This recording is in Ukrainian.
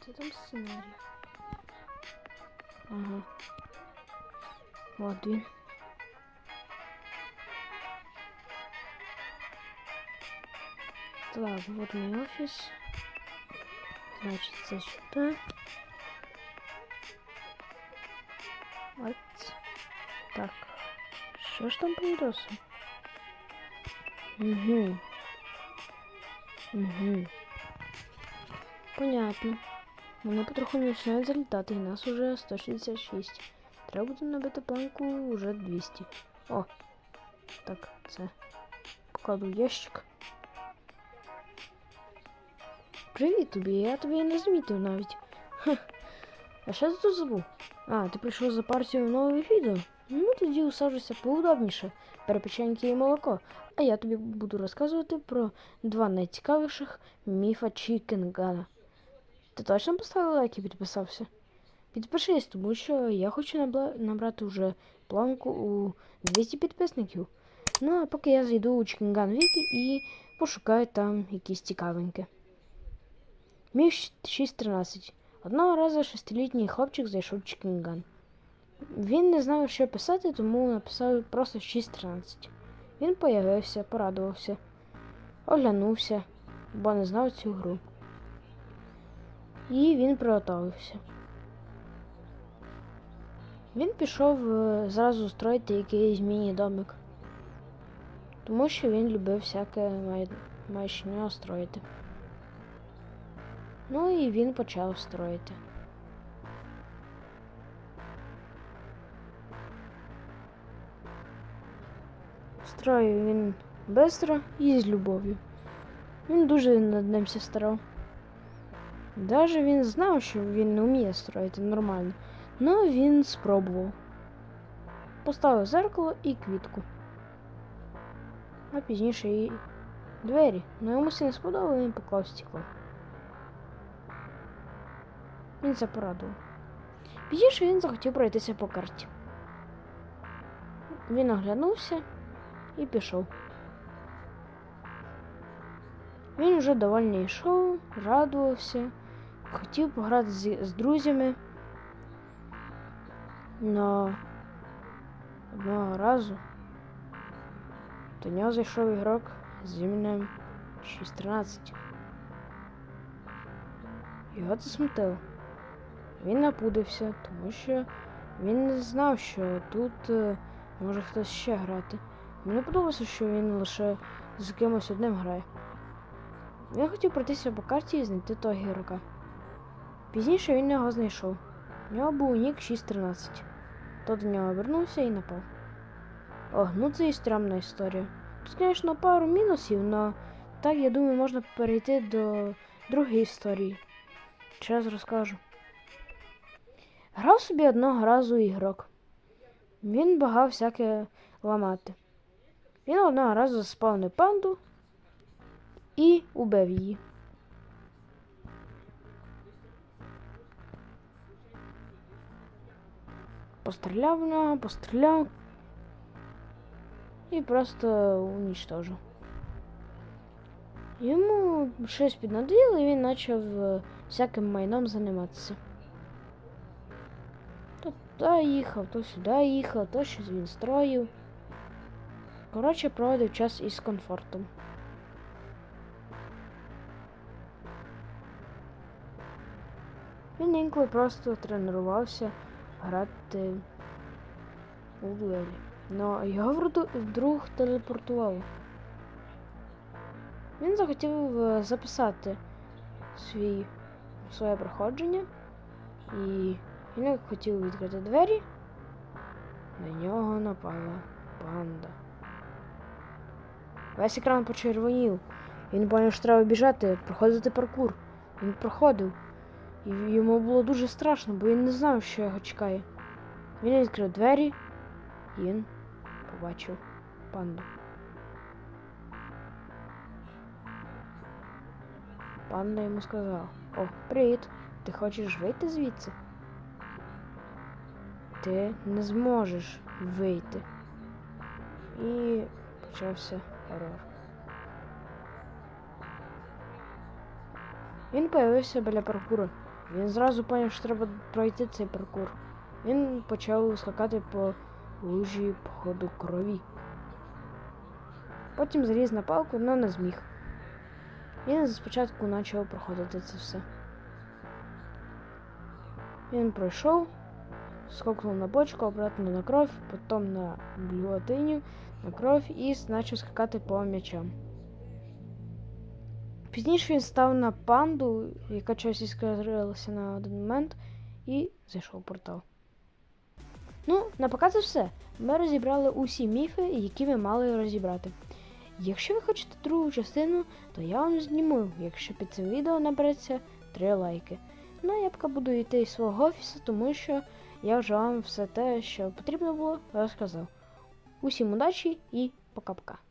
Це там сценарій. Ага. От він. Так, вот мій офіс. Значить, це сюди. От. Так. Що ж там по відосу? Угу. Угу. Понятно. Вони потроху починають залітати, і нас уже 166. Треба буде набити планку вже 200. О! Так, це. Покладу ящик. Привіт тобі, я тобі не замітив навіть. Хех. А що ти тут забув? А, ти прийшов за партію нове відео? Ну тоді усаджуйся поудобніше. Перепеченьки і молоко. А я тобі буду розказувати про два найцікавіших міфа Чікенгана. Ти точно поставив лайк і підписався? Підпишись, тому що я хочу набрати вже планку у 200 підписників. Ну а поки я зайду у Чікенган Вікі і пошукаю там якісь цікавеньке. Міф 6.13. Одного разу шестилітній хлопчик зайшов в Чікенган. Він не знав, що писати, тому написав просто 6.13. Він появився, порадувався, оглянувся, бо не знав цю гру. І він приготовився. Він пішов е, зразу строїти якийсь міні-домик, тому що він любив всяке май... маячня строїти. Ну і він почав строїти. Строїв він швидко і з любов'ю. Він дуже над ним старав. Даже він знав, що він не вміє строїти нормально, але він спробував. Поставив зеркало і квітку. А пізніше і двері. Ну йому це не сподобалося, він поклав стекло. Він це порадував. Пізніше він захотів пройтися по карті. Він оглянувся і пішов. Він вже довольний йшов, радувався, хотів пограти з, з друзями. Но одного разу до нього зайшов ігрок з іменем 613. Його це смутило. Він напудився, тому що він не знав, що тут е, може хтось ще грати. Мені подобалося, що він лише з кимось одним грає. Він хотів пройтися по карті і знайти того ігрока. Пізніше він його знайшов. У нього був нік 613. Той до нього вернувся і напав. О, ну це і стрімна історія. Тут, звісно, пару мінусів, але так, я думаю, можна перейти до другої історії. Зараз розкажу. Грав собі одного разу ігрок. Він багав всяке ламати. Він одного разу заспавнив панду і убив її. Постріляв в нього, постріляв і просто унічтожив. Йому щось піднадоїло, і він почав всяким майном займатися. То туди їхав, то сюди їхав, то щось він строїв. Коротше, проводив час із комфортом. Він інколи просто тренувався грати у дуелі. Но його вроду- вдруг телепортувало. Він захотів е, записати свій, своє проходження, і він хотів відкрити двері, на нього напала панда. Весь екран почервонів. Він поняв, що треба біжати, проходити паркур. Він проходив. І йому було дуже страшно, бо він не знав, що його чекає. Він відкрив двері, і він побачив панду. Панда йому сказала: О, привіт! Ти хочеш вийти звідси? Ти не зможеш вийти. І почався ерор. Він появився біля паркуру. Він зразу зрозумів, що треба пройти цей паркур. Він почав скакати по лужі походу крові. Потім заліз на палку, але не зміг. Він спочатку почав проходити це все. Він пройшов, скокнув на бочку, обратно на кров, потім на блюватиню, на кров і почав скакати по м'ячам. Пізніше він став на панду, яка щось іскрилася на один момент, і зайшов в портал. Ну, на поки це все. Ми розібрали усі міфи, які ви мали розібрати. Якщо ви хочете другу частину, то я вам зніму, якщо під цим відео набереться 3 лайки. Ну, а я поки буду йти з свого офісу, тому що я вже вам все те, що потрібно було, розказав. Усім удачі і пока-пока.